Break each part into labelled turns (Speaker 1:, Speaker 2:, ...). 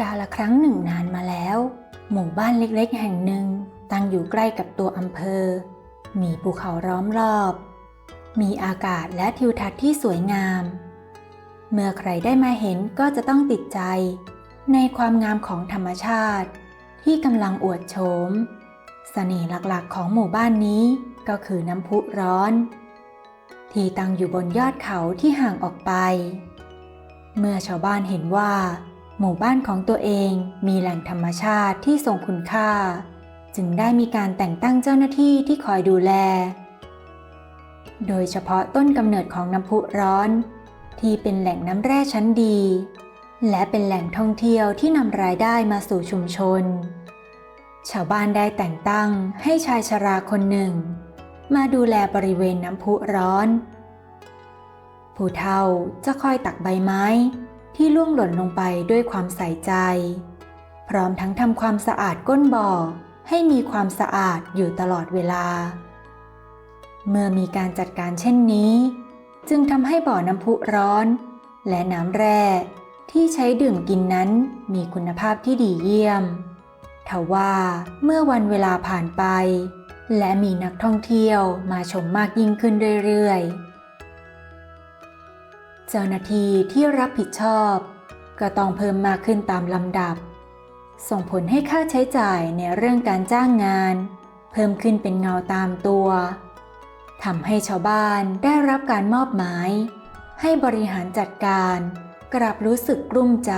Speaker 1: กาละครั้งหนึ่งนานมาแล้ว หมู่บ้านเล็กๆ แห่งหนึ่งตั้งอยู่ใกล้กับตัวอำเภอ มีภูเขาล้อมรอบ มีอากาศและทิวทัศน์ที่สวยงาม เมื่อใครได้มาเห็นก็จะต้องติดใจ ในความงามของธรรมชาติ ที่กำลังอวดโฉมเสน่ห์หลักๆ ของหมู่บ้านนี้ก็คือน้ำพุร้อน ที่ตั้งอยู่บนยอดเขาที่ห่างออกไป เมื่อชาวบ้านเห็นว่า หมู่บ้านของตัวเองมีแหล่งธรรมชาติที่ทรงคุณค่า จึงได้มีการแต่งตั้งเจ้าหน้าที่ที่คอยดูแล โดยเฉพาะต้นกำเนิดของน้ำพุร้อน ที่เป็นแหล่งน้ำแร่ชั้นดี และเป็นแหล่งท่องเที่ยวที่นำรายได้มาสู่ชุมชน ชาวบ้านได้แต่งตั้งให้ชายชราคนหนึ่ง มาดูแลบริเวณน้ำพุร้อน ผู้เฒ่าจะคอยตักใบไม้ ที่ล่วงหล่นลงไปด้วยความใส่ใจ พร้อมทั้งทำความสะอาดก้นบ่อให้มีความสะอาดอยู่ตลอดเวลา เมื่อมีการจัดการเช่นนี้ จึงทำให้บ่อน้ำพุร้อน และน้ำแร่ที่ใช้ดื่มกินนั้นมีคุณภาพที่ดีเยี่ยมทว่าเมื่อวันเวลาผ่านไป และมีนักท่องเที่ยวมาชมมากยิ่งขึ้นเรื่อยๆ เจ้าหน้าที่ที่รับผิดชอบ ก็ต้องเพิ่มมากขึ้นตามลำดับ ส่งผลให้ค่าใช้จ่ายในเรื่องการจ้างงาน เพิ่มขึ้นเป็นเงาตามตัวทำให้ชาวบ้านได้รับการมอบหมาย ให้บริหารจัดการกลับรู้สึกกลุ้มใจ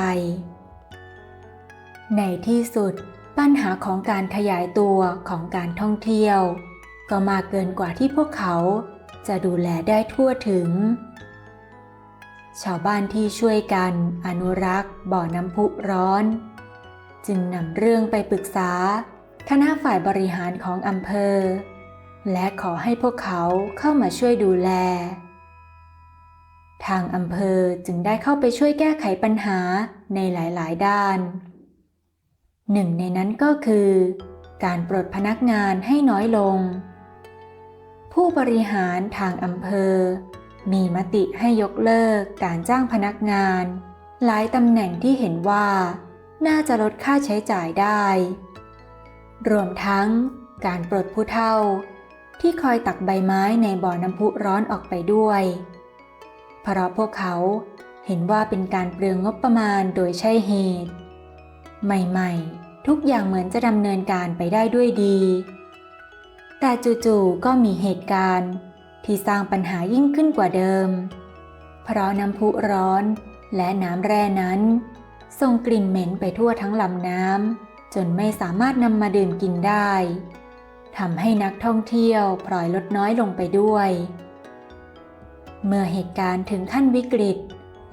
Speaker 1: ในที่สุดปัญหาของการขยายตัวของการท่องเที่ยว ก็มากเกินกว่าที่พวกเขาจะดูแลได้ทั่วถึง ชาวบ้านที่ช่วยกันอนุรักษ์ บ่อน้ำพุร้อน จึงนำเรื่องไปปรึกษา คณะฝ่ายบริหารของอำเภอ และขอให้พวกเขาเข้ามาช่วยดูแล ทางอำเภอจึงได้เข้าไปช่วยแก้ไขปัญหาในหลาย ๆ ด้าน หนึ่งในนั้นก็คือ การปลดพนักงานให้น้อยลง ผู้บริหารทางอำเภอ มีมติให้ยกเลิกการจ้างพนักงาน หลายตำแหน่งที่เห็นว่า น่าจะลดค่าใช้จ่ายได้ รวมทั้งการปลดผู้เฒ่า ที่คอยตักใบไม้ในบ่อน้ำพุร้อนออกไปด้วย เพราะพวกเขาเห็นว่าเป็นการเปลืองงบประมาณโดยใช่เหตุ ใหม่ๆ ทุกอย่างเหมือนจะดำเนินการไปได้ด้วยดี แต่จู่ๆก็มีเหตุการณ์ ที่สร้างปัญหายิ่งขึ้นกว่าเดิม เพราะน้ำพุร้อนและน้ำแร่นั้น ส่งกลิ่นเหม็นไปทั่วทั้งลำน้ำจนไม่สามารถนำมาดื่มกินได้ทำให้นักท่องเที่ยวพลอยลดน้อยลงไปด้วย เมื่อเหตุการณ์ถึงขั้นวิกฤต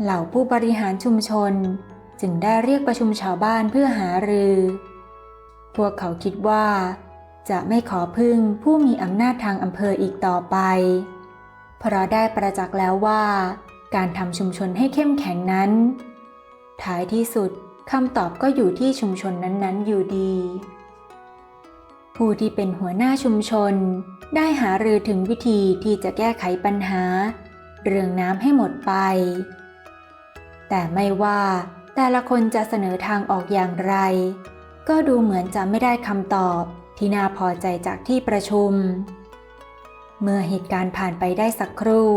Speaker 1: เหล่าผู้บริหารชุมชน จึงได้เรียกประชุมชาวบ้านเพื่อหารือ พวกเขาคิดว่า จะไม่ขอพึ่งผู้มีอำนาจทางอำเภออีกต่อไป เพราะได้ประจักษ์แล้วว่า การทำชุมชนให้เข้มแข็งนั้น ท้ายที่สุดคำตอบก็อยู่ที่ชุมชนนั้นๆ อยู่ดี ผู้ที่เป็นหัวหน้าชุมชน ได้หารือถึงวิธีที่จะแก้ไขปัญหา เรื่องน้ำให้หมดไป แต่ไม่ว่าแต่ละคนจะเสนอทางออกอย่างไร ก็ดูเหมือนจะไม่ได้คำตอบ ที่น่าพอใจจากที่ประชุม เมื่อเหตุการณ์ผ่านไปได้สักครู่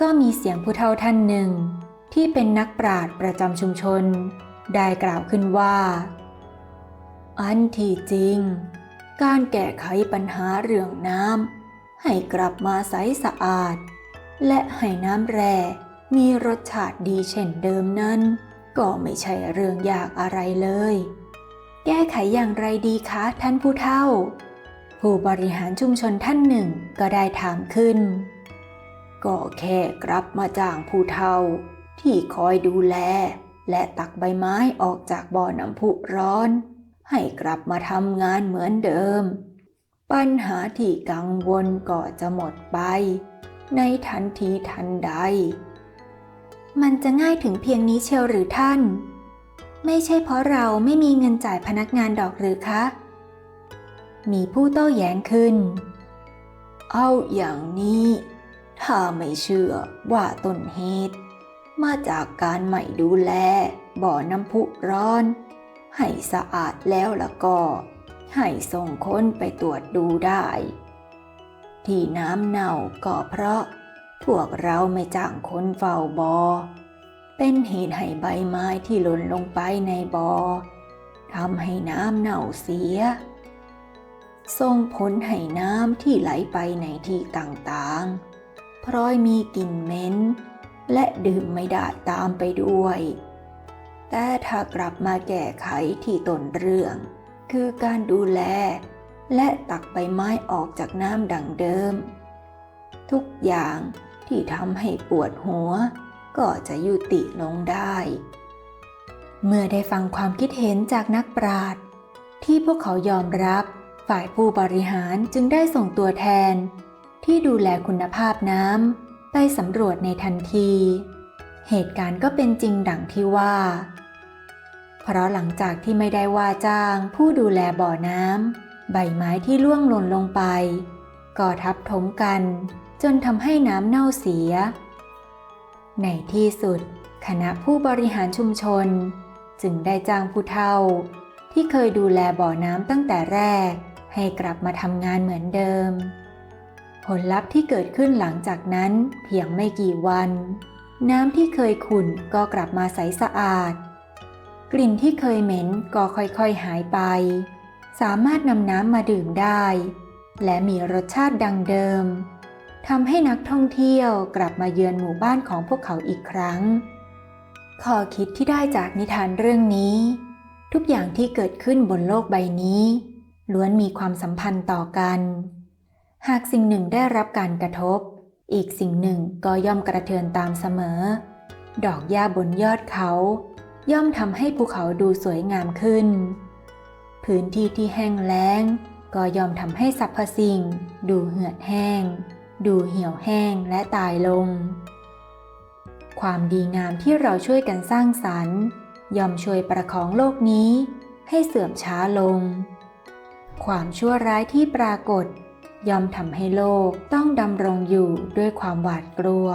Speaker 1: ก็มีเสียงผู้เฒ่าท่านหนึ่ง ที่เป็นนักปราชญ์ประจำชุมชน ได้กล่าวขึ้นว่า อันที่จริง การแก้ไขปัญหาเรื่องน้ำให้กลับมาใสสะอาด และให้น้ำแร่มีรสชาติดีเช่นเดิมนั้น ก็ไม่ใช่เรื่องยากอะไรเลย แก้ไขอย่างไรดีคะท่านผู้เฒ่า ผู้บริหารชุมชนท่านหนึ่งก็ได้ถามขึ้น ก็แค่กลับมาจ้างผู้เฒ่า ที่คอยดูแล และตักใบไม้ออกจากบ่อน้ำพุร้อน ให้กลับมาทำงานเหมือนเดิม ปัญหาที่กังวลก็จะหมดไป ในทันทีทันใด มันจะง่ายถึงเพียงนี้เชียวหรือท่าน ไม่ใช่เพราะเราไม่มีเงินจ่ายพนักงานดอกหรือคะ มีผู้โต้แย้งขึ้น เอาอย่างนี้ ถ้าไม่เชื่อว่าต้นเหตุมาจากการไม่ดูแล บ่อน้ำพุร้อน ให้สะอาดแล้วละก็ ให้ส่งคนไปตรวจดูได้ ที่น้ำเน่าก็เพราะ พวกเราไม่จ้างคนเฝ้าบอ่อ เป็นเหตุให้ใบไม้ที่หล่นลงไปในบอ่อทำให้น้ำเน่าเสีย ส่งผลให้น้ำที่ไหลไปในที่ต่างๆ พร้อยมีกลิ่นเหม็นและดื่มไม่ได้ตามไปด้วย แต่ถ้ากลับมาแก้ไขที่ต้นเรื่อง คือการดูแล และตักใบไม้ออกจากน้ำดังเดิม ทุกอย่างที่ทำให้ปวดหัว ก็จะยุติลงได้ เมื่อได้ฟังความคิดเห็นจากนักปราชญ์ที่พวกเขายอมรับฝ่ายผู้บริหารจึงได้ส่งตัวแทน ที่ดูแลคุณภาพน้ำไปสำรวจในทันที เหตุการณ์ก็เป็นจริงดังที่ว่า เพราะหลังจากที่ไม่ได้ว่าจ้างผู้ดูแลบ่อน้ำใบไม้ที่ร่วงหล่นลงไป ก็ทับถมกัน จนทำให้น้ำเน่าเสีย ในที่สุด คณะผู้บริหารชุมชน จึงได้จ้างผู้เฒ่า ที่เคยดูแลบ่อน้ำตั้งแต่แรก ให้กลับมาทำงานเหมือนเดิม ผลลัพธ์ที่เกิดขึ้นหลังจากนั้นเพียงไม่กี่วัน น้ำที่เคยขุ่นก็กลับมาใสสะอาด กลิ่นที่เคยเหม็นก็ค่อยๆหายไป สามารถนำน้ำมาดื่มได้ และมีรสชาติดังเดิม ทำให้นักท่องเที่ยวกลับมาเยือนหมู่บ้านของพวกเขาอีกครั้ง ข้อคิดที่ได้จากนิทานเรื่องนี้ ทุกอย่างที่เกิดขึ้นบนโลกใบนี้ ล้วนมีความสัมพันธ์ต่อกัน หากสิ่งหนึ่งได้รับการกระทบ อีกสิ่งหนึ่งก็ย่อมกระเทือนตามเสมอ ดอกหญ้าบนยอดเขา ย่อมทำให้ภูเขาดูสวยงามขึ้น พื้นที่ที่แห้งแล้งก็ย่อมทำให้สรรพสิ่งดูเหือดแห้ง ดูเหี่ยวแห้งและตายลง ความดีงามที่เราช่วยกันสร้างสรรค์ย่อมช่วยประคองโลกนี้ให้เสื่อมช้าลง ความชั่วร้ายที่ปรากฏย่อมทำให้โลกต้องดำรงอยู่ด้วยความหวาดกลัว